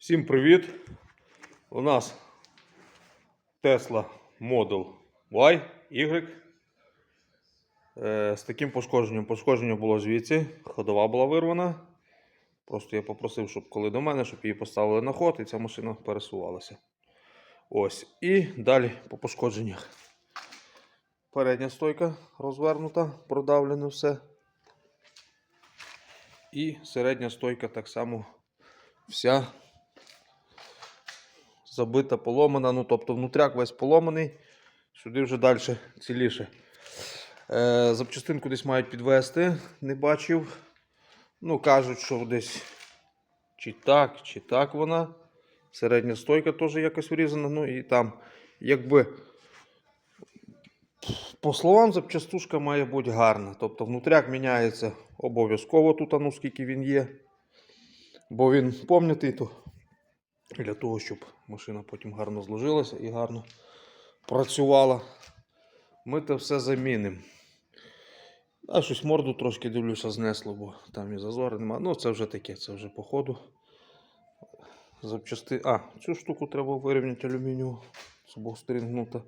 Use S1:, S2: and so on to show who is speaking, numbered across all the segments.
S1: Всім привіт! У нас Tesla Model Y, Y. Е, з таким пошкодженням. Пошкодження було звідси, ходова була вирвана. Просто я попросив, щоб коли до мене, щоб її поставили на ход і ця машина пересувалася. Ось. І далі по пошкодженнях. Передня стойка розвернута, продавлене все. І середня стойка так само вся забита, поломана. Ну, тобто внутряк весь поломаний. Сюди вже далі ціліше. Е, запчастинку десь мають підвести, не бачив. Ну, кажуть, що десь чи так, чи так вона. Середня стойка теж якось врізана. Ну і там, якби. По словам, запчастушка має бути гарна. Тобто внутряк міняється обов'язково тут, ну скільки він є. Бо він помнятий, то для того, щоб машина потім гарно зложилася і гарно працювала. Ми це все замінимо. А щось морду трошки дивлюся, знесло, бо там і зазори немає. Ну, це вже таке, це вже по ходу. Запчасти... А, цю штуку треба вирівняти алюмінію. З обох сторін гнута.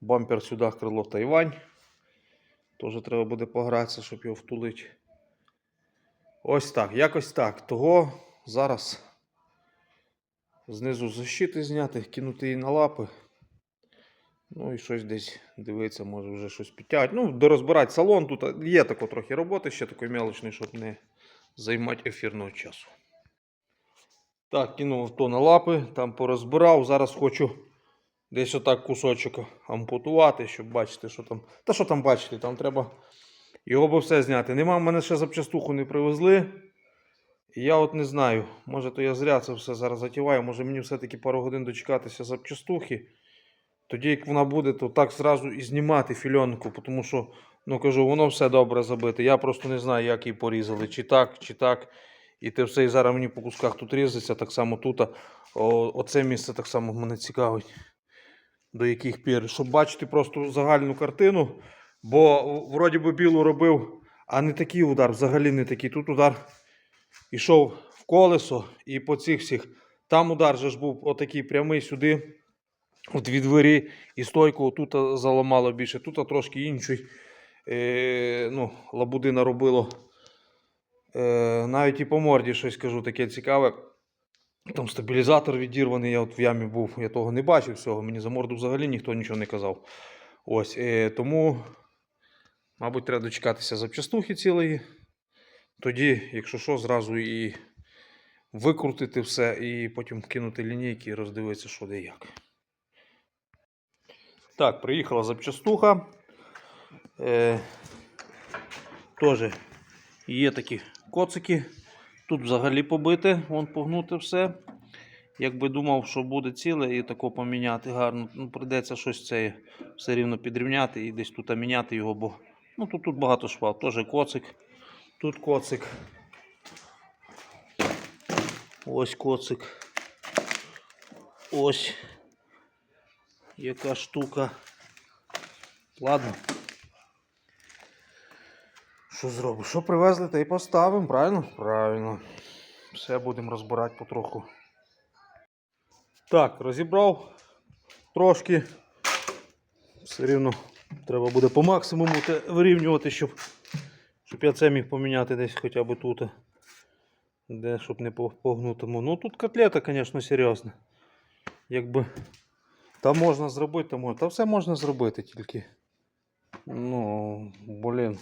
S1: Бампер сюди, крило Тайвань. Теж треба буде погратися, щоб його втулити. Ось так, якось так. Того зараз знизу защити зняти, кинути її на лапи. Ну і щось десь дивитися, може вже щось підтягати. Ну, дорозбирати салон. Тут є тако трохи роботи, ще такої мелочної, щоб не займати ефірного часу. Так, кинув авто на лапи, там порозбирав. Зараз хочу десь отак кусочок ампутувати, щоб бачити, що там. Та що там бачити, там треба його би все зняти. Нема, в мене ще запчастуху не привезли. Я от не знаю, може то я зря це все зараз затіваю, може мені все-таки пару годин дочекатися запчастухи. Тоді, як вона буде, то так зразу і знімати фільонку, тому що, ну кажу, воно все добре забите. Я просто не знаю, як її порізали, чи так, чи так. І те все і зараз мені по кусках тут різаться, так само тут. О, оце місце так само мене цікавить. До яких пір. Щоб бачити просто загальну картину. Бо вроді би білу робив, а не такий удар, взагалі не такий. Тут удар ішов в колесо і по цих всіх. Там удар же ж був отакий прямий сюди, в дві двері, і стойку тут заламало більше, тут трошки інший. Е, ну, лабудина робило. Е, навіть і по морді щось кажу таке цікаве. Там стабілізатор відірваний, я от в ямі був, я того не бачив всього. Мені за морду взагалі ніхто нічого не казав. Ось, е, тому, мабуть, треба дочекатися запчастухи цілої. Тоді, якщо що, зразу і викрутити все, і потім кинути лінійки і роздивитися, що де як. Так, приїхала запчастуха. Е, Теж є такі коцики. Тут взагалі побите, вон погнути все. Якби думав, що буде ціле і тако поміняти гарно, ну прийдеться щось це все рівно підрівняти і десь тут міняти його, бо ну, тут, тут багато швав. Теж коцик. Тут коцик. Ось коцик. Ось. Яка штука. Ладно. Що зробиш? Що привезли, та й поставимо, правильно? Правильно. Все будемо розбирати потроху. Так, розібрав трошки. Все рівно треба буде по максимуму вирівнювати, щоб, щоб я це міг поміняти десь хоча б тут. Де, щоб не погнутому. Ну тут котлета, звісно, серйозна. Якби та можна зробити, та можна. Та все можна зробити тільки. Ну, блін.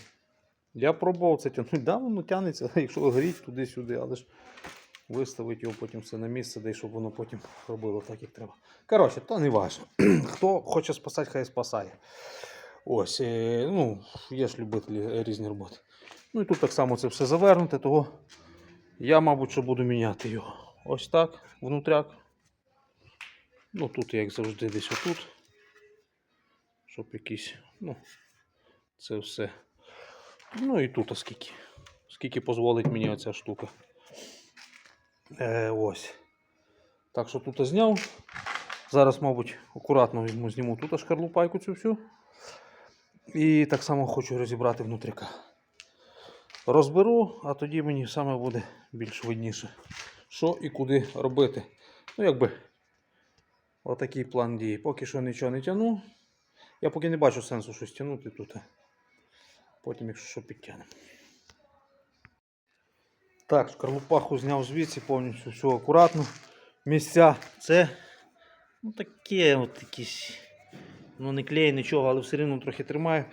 S1: Я пробував це тягнути. Да, воно тягнеться, якщо горіть туди-сюди, але ж виставити його потім все на місце, де щоб воно потім робило так, як треба. Коротше, то не важно. Хто хоче спасати, хай спасає. Ось, е, ну, є ж любителі різні роботи. Ну і тут так само це все завернуте, того я, мабуть, що буду міняти його. Ось так, внутряк. Ну тут, як завжди, десь отут. Щоб якісь, ну, це все. Ну і тут скільки. Скільки дозволить мені оця штука. Е, ось. Так що тут зняв. Зараз, мабуть, акуратно візьму, зніму тут шкарлупайку цю всю. І так само хочу розібрати внутріка. Розберу, а тоді мені саме буде більш видніше, що і куди робити. Ну, якби. Отакий план дії. Поки що нічого не тягну. Я поки не бачу сенсу щось тягнути тут. Потім, якщо що, підтягнемо. Так, шкарлупаху зняв звідси, повністю все акуратно. Місця це ну, таке от якісь. Ну не клеє нічого, але все рівно трохи тримає.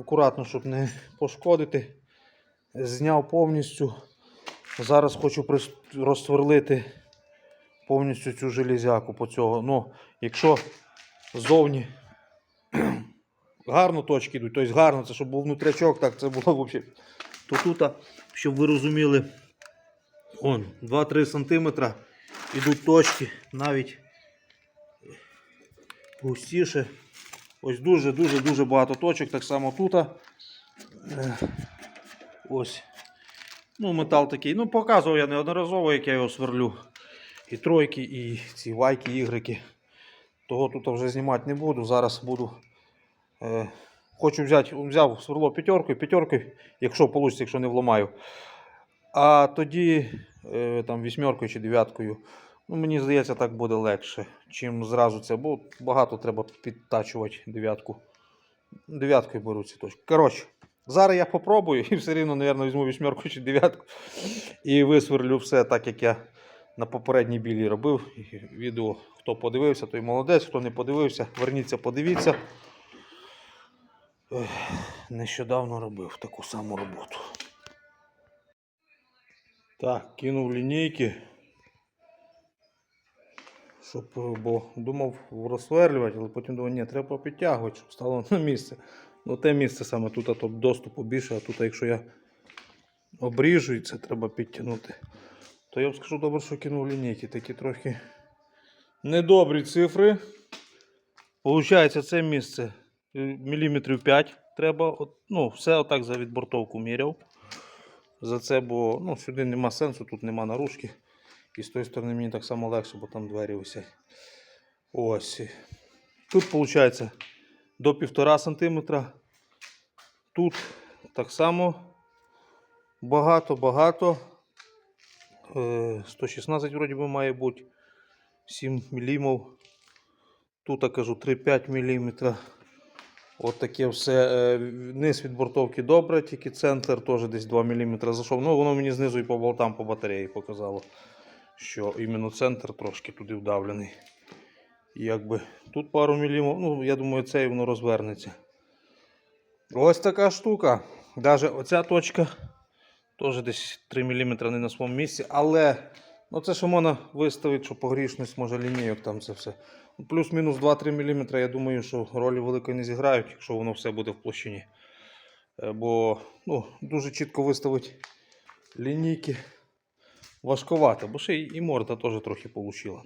S1: Акуратно, щоб не пошкодити. Зняв повністю. Зараз хочу розсверлити повністю цю железяку по цього. Ну, якщо ззовні гарно точки йдуть, тобто гарно, це щоб був внутрячок, так це було взагалі. То тут, щоб ви розуміли, он 2-3 см йдуть точки, навіть густіше. Ось дуже-дуже дуже багато точок, так само тут. Ось. Ну, метал такий. Ну, показував я неодноразово, як я його сверлю. І тройки, і ці вайки, ігрики. Того тут вже знімати не буду. Зараз буду. Е, хочу взяти, взяв сверло п'ятеркою, п'ятеркою, якщо вийде, якщо не вламаю. А тоді е, там вісьмеркою чи дев'яткою. Ну, мені здається, так буде легше, чим зразу це, бо багато треба підтачувати дев'ятку. Дев'яткою беру ці точки. Коротше, зараз я попробую і все рівно, мабуть, візьму вісьмерку чи дев'ятку і висверлю все так, як я на попередній білій робив. Відео, хто подивився, той молодець, хто не подивився, верніться, подивіться. Нещодавно робив таку саму роботу. Так, кинув лінійки. Щоб, бо думав розсверлювати, але потім думав, ні, треба підтягувати, щоб стало на місце. Ну, те місце саме тут, а доступу більше, а тут, якщо я обріжу і це треба підтягнути, то я б скажу добре, що кинув лінійки. Такі трохи недобрі цифри. Получається, це місце е, міліметрів 5 треба. Ну, все отак за відбортовку міряв. За це, бо ну, сюди нема сенсу, тут нема наружки. І з тої сторони мені так само легше, бо там двері висять. Ось. Тут виходить до 1,5 см. Тут так само багато-багато. Е, 116 вроді би має бути. 7 мм. Тут я кажу 3-5 мм. От таке все. Е, Низ від бортовки добре, тільки центр теж десь 2 мм зайшов. Ну, воно мені знизу і по болтам по батареї показало, що іменно центр трошки туди вдавлений. Якби тут пару мілімів, ну, я думаю, це воно розвернеться. Ось така штука. Даже оця точка теж десь 3 мм не на своєму місці, але ну, це що можна виставити, що погрішність може лінійок там це все. Ну, Плюс-мінус 2-3 мм, я думаю, що ролі великої не зіграють, якщо воно все буде в площині. Е, Бо ну, дуже чітко виставити лінійки важковато, бо ще і морда теж трохи получила.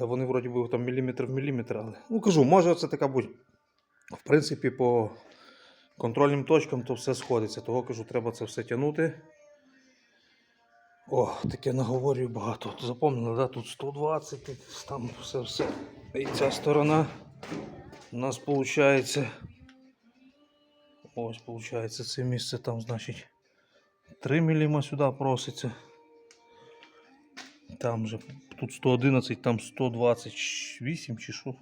S1: Е, Вони вроді би там міліметр в міліметр, але ну кажу, може це така будь. В принципі, по контрольним точкам то все сходиться. Того кажу, треба це все тягнути. О, таке наговорюю багато. Запомнили, да? тут 120, там все все. І ця сторона у нас виходить. Ось, виходить, це місце там, значить, 3 мм сюди проситься. Там же тут 111, там 128 чи що.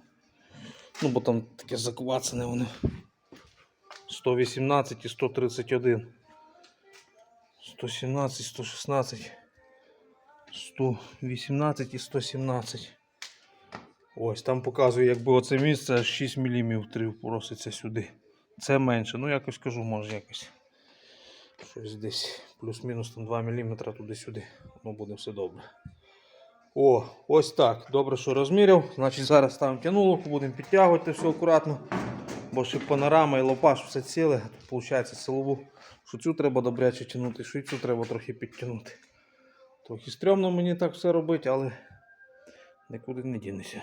S1: Ну, бо там таке заквацане воно. 118 і 131. 117, 116, 118 і 117. Ось там показує, якби оце місце аж 6 мм проситься сюди. Це менше. Ну, якось кажу, може якось. Щось десь плюс-мінус там 2 мм туди-сюди. Ну, буде все добре. О, ось так. Добре, що розміряв. Значить, зараз ставимо тянулок, будемо підтягувати все акуратно. Бо ще панорама і лопаш все ціле. Виходить силову. Що цю треба добряче тягнути, що і цю треба трохи підтягнути. Трохи стрьомно мені так все робити, але нікуди не дінешся.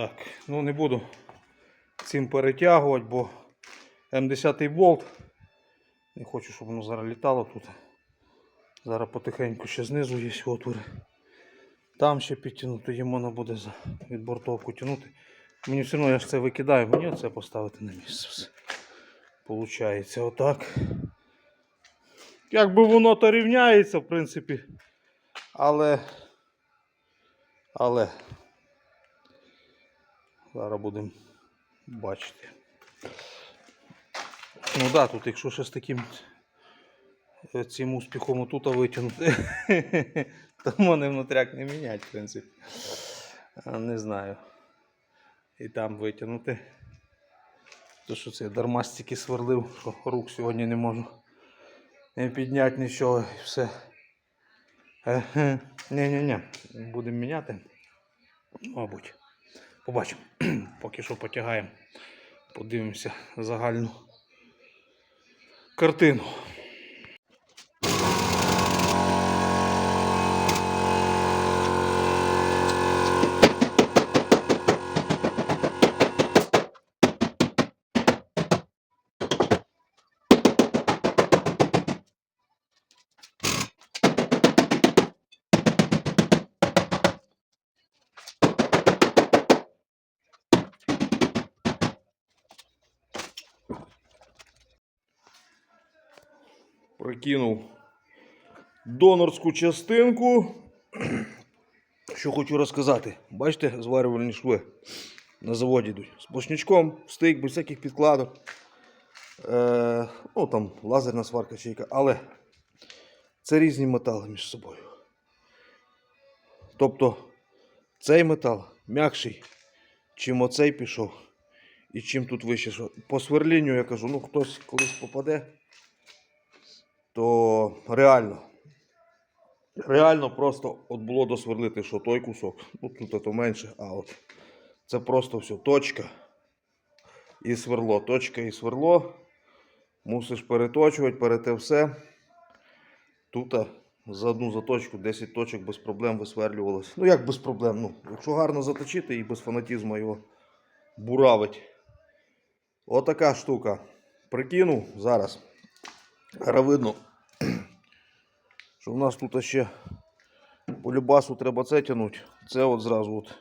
S1: Так, ну не буду цим перетягувати, бо М10 болт. Не хочу, щоб воно зараз літало тут. Зараз потихеньку ще знизу є отвори. Там ще підтягнути, тоді можна буде за від бортовку тягнути. Мені все одно я ж це викидаю, мені це поставити на місце. все. Получається отак. Якби воно то рівняється, в принципі. Але. Але. Зараз будемо бачити. Ну так, да, тут якщо ще з таким е, цим успіхом отут витягнути, то мене внутряк не міняти, в принципі. Не знаю. І там витягнути. То що це я дарма стільки сверлив, що рук сьогодні не можу підняти нічого і все. Ні-ні-ні, будемо міняти. Мабуть. Побачимо. Поки що потягаємо. Подивимося загальну картину. Прикинув донорську частинку. Що хочу розказати. Бачите, зварювальні шви на заводі йдуть. З бочничком, стик, без всяких підкладок. Е, ну там лазерна сварка чи яка. Але це різні метали між собою. Тобто цей метал м'якший, чим оцей пішов. І чим тут вище. По сверлінню я кажу, ну хтось колись попаде то реально. Реально просто от було досверлити, що той кусок, ну тут то менше, а от це просто все точка і сверло, точка і сверло. Мусиш переточувати, перете все. Тут за одну заточку 10 точок без проблем висверлювалося. Ну як без проблем? Ну, якщо гарно заточити і без фанатізму його буравить. Отака штука. Прикинув зараз. Зараз видно, що в нас тут ще по любасу треба це тягнути. Це от зразу от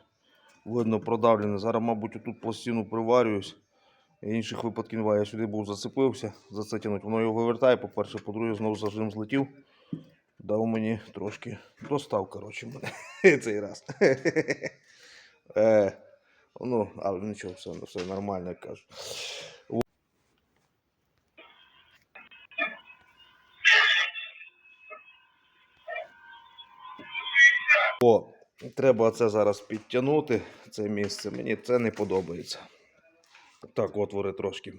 S1: видно продавлене. Зараз, мабуть, тут пластину приварююсь. Інших випадків немає. Я сюди був зацепився за це тягнути. Воно його вивертає, по-перше, по-друге, знову зажим злетів. Дав мені трошки достав, коротше, мене цей раз. Е, ну, але нічого, все, все нормально, як Треба це зараз підтягнути, це місце. Мені це не подобається. Так, отвори трошки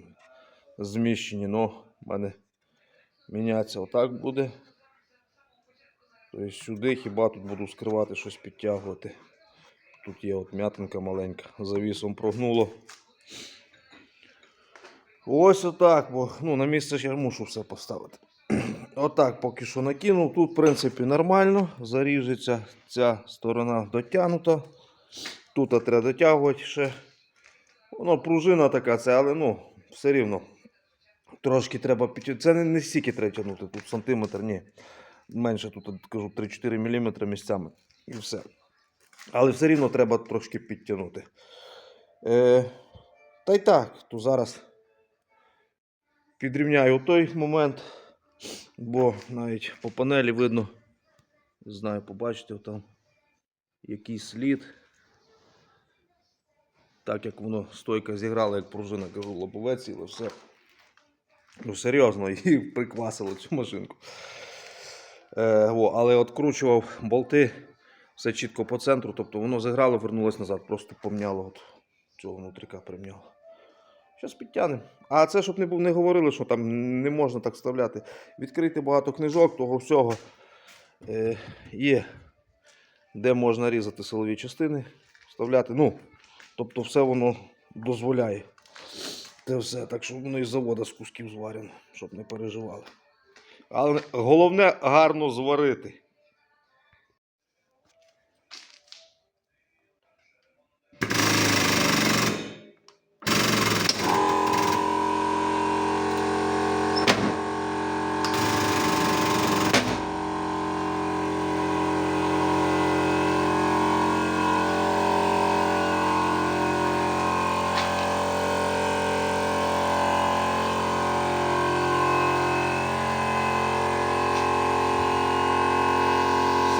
S1: зміщені, але в мене мінятися отак буде. Тобто сюди хіба тут буду скривати щось підтягувати. Тут є от м'ятинка маленька, завісом прогнуло. Ось отак, бо ну, на місце я мушу все поставити. Отак поки що накинув. Тут, в принципі, нормально. Заріжеться ця сторона дотягнута. Тут треба дотягувати ще. Воно пружина така, це, але ну, все рівно. Трошки треба підтягнути. Це не, не стільки треба тягнути, тут сантиметр, ні. Менше тут кажу 3-4 мм місцями. І все. Але все рівно треба трошки підтягнути. Е, та й так, то зараз підрівняю той момент. Бо навіть по панелі видно, не знаю, побачите там якийсь слід. Так як воно стойка зіграла, як пружина, кажу, лобовець і все. Ну, серйозно, і приквасило цю машинку. Е, о, але откручував болти, все чітко по центру, тобто воно зіграло, вернулось назад, просто помняло от цього внутріка примняло. Зараз підтягнемо. А це, щоб не, не говорили, що там не можна так вставляти. Відкрити багато книжок, того всього е, є, де можна різати силові частини, вставляти. Ну, тобто все воно дозволяє. Це все. Так що воно із завода з кусків зварено, щоб не переживали. Але головне гарно зварити.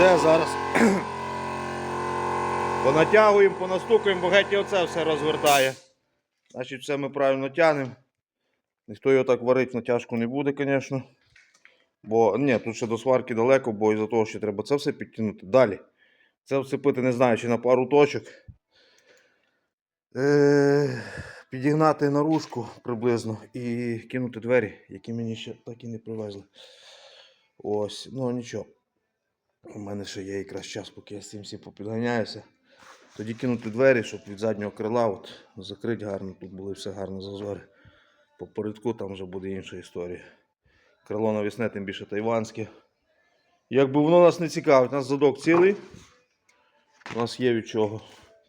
S1: Все, зараз понатягуємо, понастукуємо, бо геть і оце все розвертає. Значить, все ми правильно тягнемо. Ніхто його так варить натяжку не буде, звісно. Бо ні, тут ще до сварки далеко, бо із-за того, що треба це все підтягнути. Далі. Це вцепити, не знаю, чи на пару точок. Е, підігнати наружку приблизно і кинути двері, які мені ще так і не привезли. Ось, ну нічого. У мене ще є якраз час, поки я з цим всім попідганяюся. Тоді кинути двері, щоб від заднього крила от, закрити гарно, тут були все гарно зазори. По порядку там вже буде інша історія. Крило навісне, тим більше тайванське. Якби воно нас не цікавить, у нас задок цілий. У нас є від чого.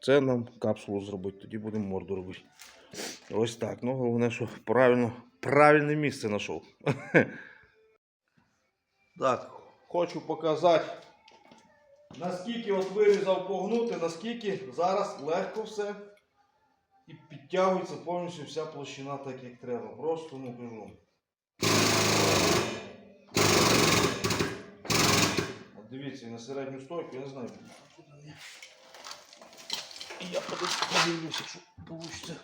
S1: Це нам капсулу зробити, тоді будемо морду робити. Ось так. Ну, головне, що правильно, правильне місце знайшов. Так, хочу показати, наскільки от вирізав погнути, наскільки зараз легко все. І підтягується повністю вся площина так, як треба. Просто ну кажу. От дивіться, на середню стойку, я не знаю. І я подивлюся, що вийде.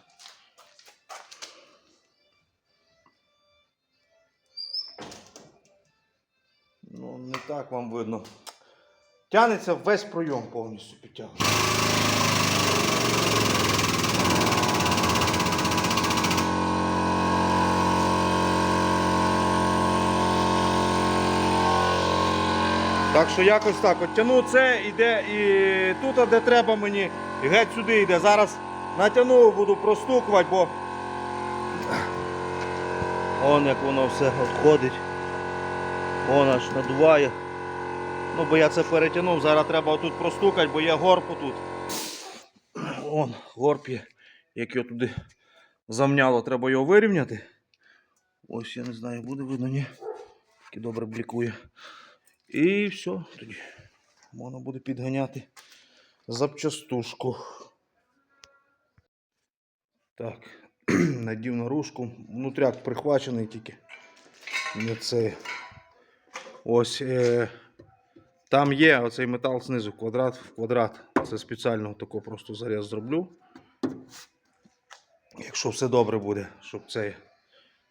S1: Так вам видно. Тянеться весь пройом повністю підтягується. Так що якось так. От тяну це, іде і тут, де треба мені, і геть сюди йде. Зараз натягну, буду простукувати, бо Вон як воно все відходить. Вон аж надуває. Ну, бо я це перетягнув, зараз треба отут простукати, бо є горб тут. Вон, горб є, як його туди замняло, треба його вирівняти. Ось я не знаю, буде видно, ні. Такий добре блікує. І все, тоді можна буде підганяти запчастушку. Так, надів наружку. Внутряк прихвачений тільки. Не це. Ось е, там є оцей метал знизу, квадрат в квадрат. Це спеціально тако просто заріз зроблю. Якщо все добре буде, щоб це.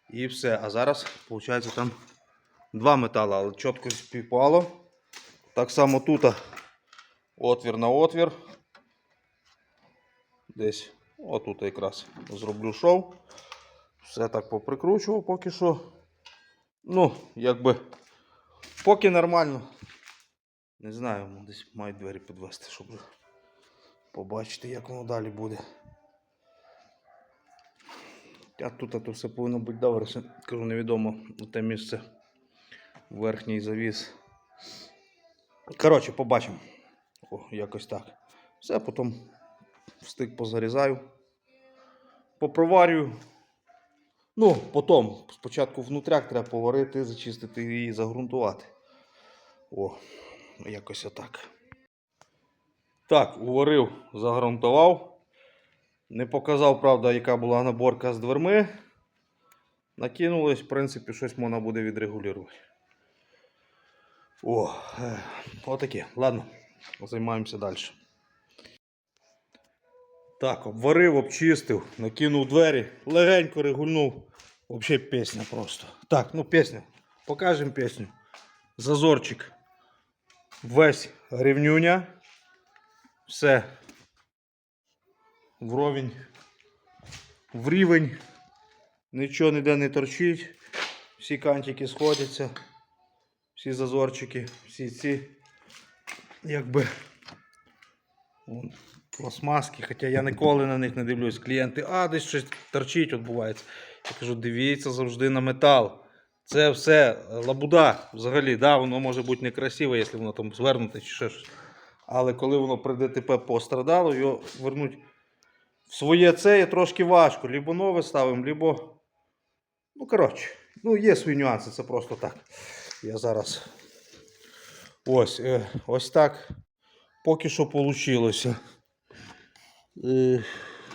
S1: І все. А зараз, виходить, там два метали, але чітко співпало. Так само тут отвір на отвір. Десь отут якраз зроблю шов. Все так поприкручував поки що. Ну, якби поки нормально. Не знаю, десь мають двері підвести, щоб побачити, як воно далі буде. А тут то все повинно бути добре. ще, Кажу, невідомо те місце. Верхній завіс. Коротше, побачимо. О, якось так. Все, потім стик позарізаю. Попроварюю. Ну, потім. Спочатку внутряк треба поварити, зачистити і загрунтувати. О, якось отак. Так, уварив, загрунтував. Не показав, правда, яка була наборка з дверми. Накинулось, в принципі, щось можна буде відрегулювати. О, е, отаке. Ладно, займаємося далі. Так, обварив, обчистив, накинув двері, легенько регульнув. Взагалі пісня просто. Так, ну пісня. Покажемо пісню. Зазорчик. Весь гривнюня. Все. Вровень. В рівень. Нічого ніде не торчить. Всі кантики сходяться. Всі зазорчики, всі ці. Якби. Вон, пластмаски, хоча я ніколи на них не дивлюсь. Клієнти, а десь щось торчить, відбувається. Я кажу, дивіться завжди на метал. Це все лабуда взагалі, да, воно може бути некрасиве, якщо воно там звернуте чи ще щось. Але коли воно при ДТП пострадало, його вернуть в своє це є трошки важко. Лібо нове ставимо, либо. Ну, коротше, ну є свої нюанси, це просто так. Я зараз. Ось, е, ось так. Поки що вийшло. Е,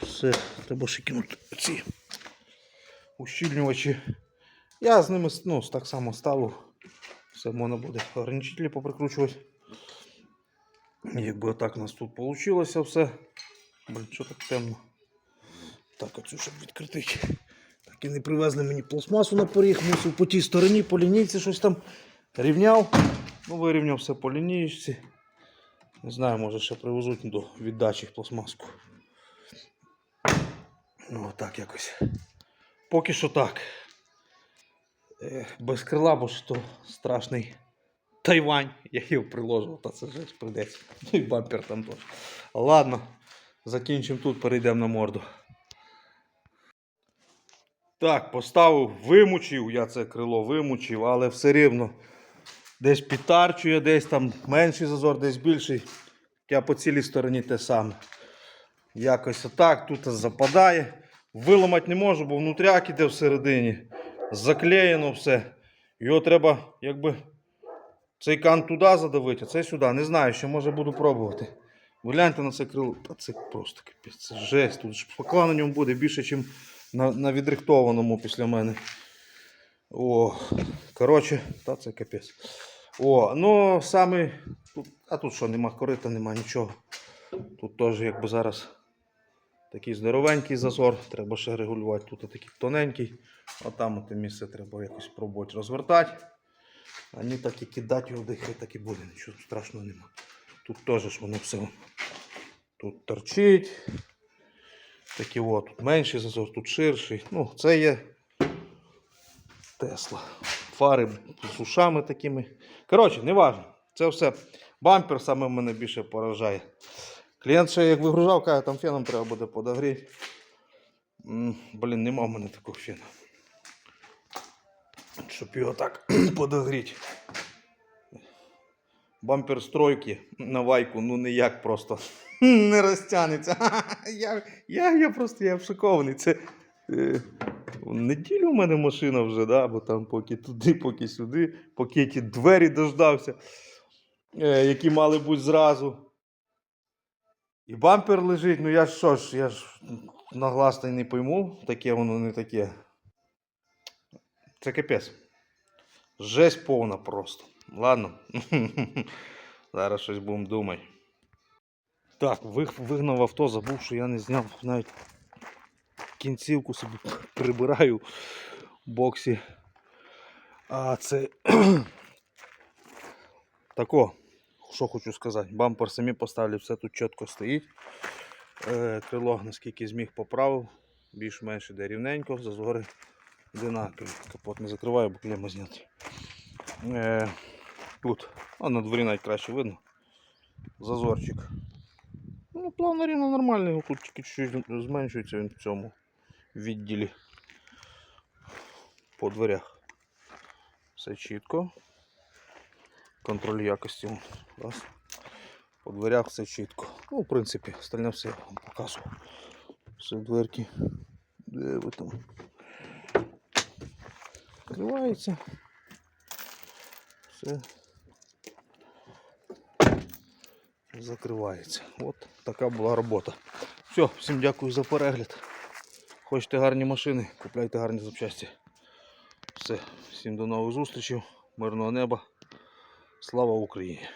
S1: все, треба ще кинути ці ущільнювачі. Я з ними ну, так само ставив. Все можна буде ограничителі поприкручувати. Якби отак у нас тут вийшло все. Блін, що так темно? Так, оцю щоб відкрити. Так і не привезли мені пластмасу на поріг, мусив по тій стороні, по лінійці щось там рівняв. Ну, вирівняв все по лінійці. Не знаю, може ще привезуть до віддачі пластмаску. Ну, отак якось. Поки що так. Е, без крила, бо ж то страшний Тайвань. Я його приложив, та це ж прийдеться. Ну і бампер там теж. Ладно, закінчимо тут, перейдемо на морду. Так, поставив, вимучив, я це крило вимучив, але все рівно десь підтарчує, десь там менший зазор, десь більший. Я по цілій стороні те саме. Якось отак, тут западає. Виламати не можу, бо внутряк іде всередині. Заклеєно все. Його треба, якби цей кант туди задавити, а цей сюди. Не знаю, ще може буду пробувати. Гляньте на це крило. Та це просто капець. Це жесть. Тут шпакла на ньому буде більше, ніж на, на відрихтованому після мене. О, коротше, та це капець. О, ну саме. Тут, а тут що, нема корита, нема нічого. Тут теж якби зараз такий здоровенький зазор, треба ще регулювати. Тут такий тоненький, а там оте місце треба якось пробувати розвертати. А так і кидати його, де хай так і буде, нічого страшного нема. Тут теж ж воно все. Тут торчить. Такі от, тут менший зазор, тут ширший. Ну, це є Тесла. Фари з ушами такими. Коротше, не важно. Це все. Бампер саме мене більше поражає. Клієнт ще як вигружав, каже, там феном треба буде подогріти. Блін, нема в мене такого фена. Щоб його так подогріти. Бампер стройки на вайку, ну ніяк просто не розтягнеться. Я, я, я просто я шокований. Це е, неділю в мене машина вже, да? бо там поки туди, поки сюди, поки ті двері дождався, е, які мали бути зразу. І бампер лежить, ну я ж що ж, я ж на глаз та й не пойму, таке воно не таке. Це капець. Жесть повна просто. Ладно. Зараз щось будемо думати. Так, вигнав авто, забув, що я не зняв навіть кінцівку собі прибираю в боксі. А це. Тако, що хочу сказати. Бампер самі поставлю, все тут чітко стоїть. Е, крило, наскільки зміг, поправив. Більш-менш іде рівненько, зазори одинакові. Капот не закриваю, бо клема зняти. Е, тут, а на дворі навіть краще видно. Зазорчик. Ну, плавно рівно нормальний, тут тільки чуть-чуть зменшується він в цьому відділі по дверях. Все чітко. Контроль якості. По дверях все чітко. Ну, в принципі, остальне все я вам показував. Все дверки. Де ви там? Відкривається. Все. Закривається. От така була робота. Все, всім дякую за перегляд. Хочете гарні машини, купляйте гарні запчасті. Все, всім до нових зустрічей, мирного неба. Слава Україні!